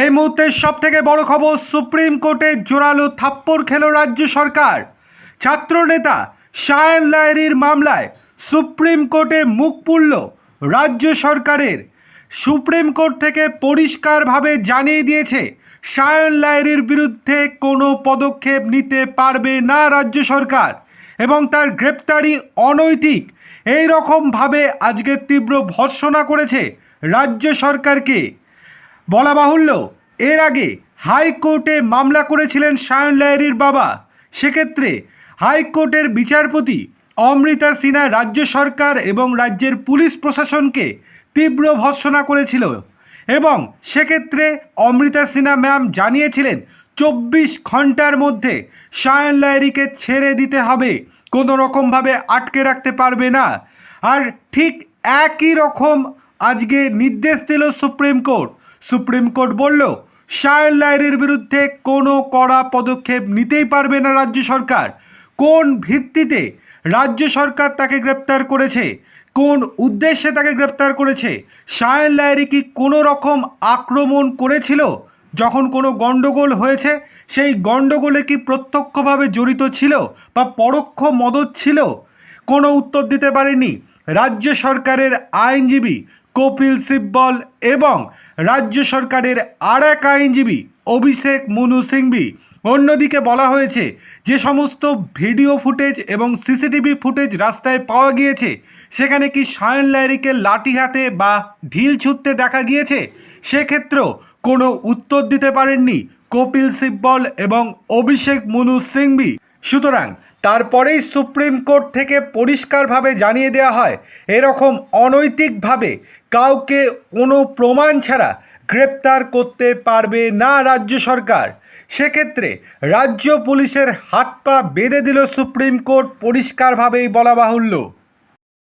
এই মুহূর্তে সব থেকে বড় খবর, সুপ্রিম কোর্টে জোরালো থাপ্পড় খেল রাজ্য সরকার। ছাত্রনেতা শায়ন লাইরির মামলায় সুপ্রিম কোর্টে মুখ পুড়ল রাজ্য সরকারের। সুপ্রিম কোর্ট থেকে পরিষ্কারভাবে জানিয়ে দিয়েছে, শায়ন লাইরির বিরুদ্ধে কোনো পদক্ষেপ নিতে পারবে না রাজ্য সরকার এবং তার গ্রেপ্তারি অনৈতিক। এই রকমভাবে আজকে তীব্র ভর্সনা করেছে রাজ্য সরকারকে। বলা বাহুল্য, এর আগে হাইকোর্টে মামলা করেছিলেন সায়ন লাহিড়ির বাবা। সেক্ষেত্রে হাইকোর্টের বিচারপতি অমৃতা সিনহা রাজ্য সরকার এবং রাজ্যের পুলিশ প্রশাসনকে তীব্র ভর্সনা করেছিল এবং সেক্ষেত্রে অমৃতা সিনহা ম্যাম জানিয়েছিলেন, চব্বিশ ঘণ্টার মধ্যে সায়ন লাহিড়িকে ছেড়ে দিতে হবে, কোনো রকমভাবে আটকে রাখতে পারবে না। আর ঠিক একই রকম আজকে নির্দেশ দিল সুপ্রিম কোর্ট সুপ্রিম কোর্ট বলল শায়ন লাইরের বিরুদ্ধে কোনো কড়া পদক্ষেপ নিতেই পারবে না রাজ্য সরকার। কোন ভিত্তিতে রাজ্য সরকার তাকে গ্রেপ্তার করেছে? কোন উদ্দেশ্যে তাকে গ্রেপ্তার করেছে? শায়ন লাইরি কি কোনো রকম আক্রমণ করেছিল? যখন কোনো গণ্ডগোল হয়েছে, সেই গণ্ডগোলে কি প্রত্যক্ষভাবে জড়িত ছিল বা পরোক্ষ মদত ছিল? কোনো উত্তর দিতে পারেনি রাজ্য সরকারের আইনজীবী কপিল সিব্বল এবং রাজ্য সরকারের আর এক আইনজীবী অভিষেক মনু সিংভি। অন্যদিকে বলা হয়েছে, যে সমস্ত ভিডিও ফুটেজ এবং সিসিটিভি ফুটেজ রাস্তায় পাওয়া গিয়েছে, সেখানে কি সায়ন লাইরিকে লাঠি হাতে বা ঢিল ছুটতে দেখা গিয়েছে? সেক্ষেত্রেও কোনো উত্তর দিতে পারেননি কপিল সিব্বল এবং অভিষেক মনু সিংভি। সুতরাং তারপরেই সুপ্রিম কোর্ট থেকে পরিষ্কারভাবে জানিয়ে দেওয়া হয়, এরকম অনৈতিকভাবে কাউকে কোনো প্রমাণ ছাড়া গ্রেপ্তার করতে পারবে না রাজ্য সরকার। সেক্ষেত্রে রাজ্য পুলিশের হাত পা বেঁধে দিল সুপ্রিম কোর্ট, পরিষ্কারভাবেই বলা বাহুল্য।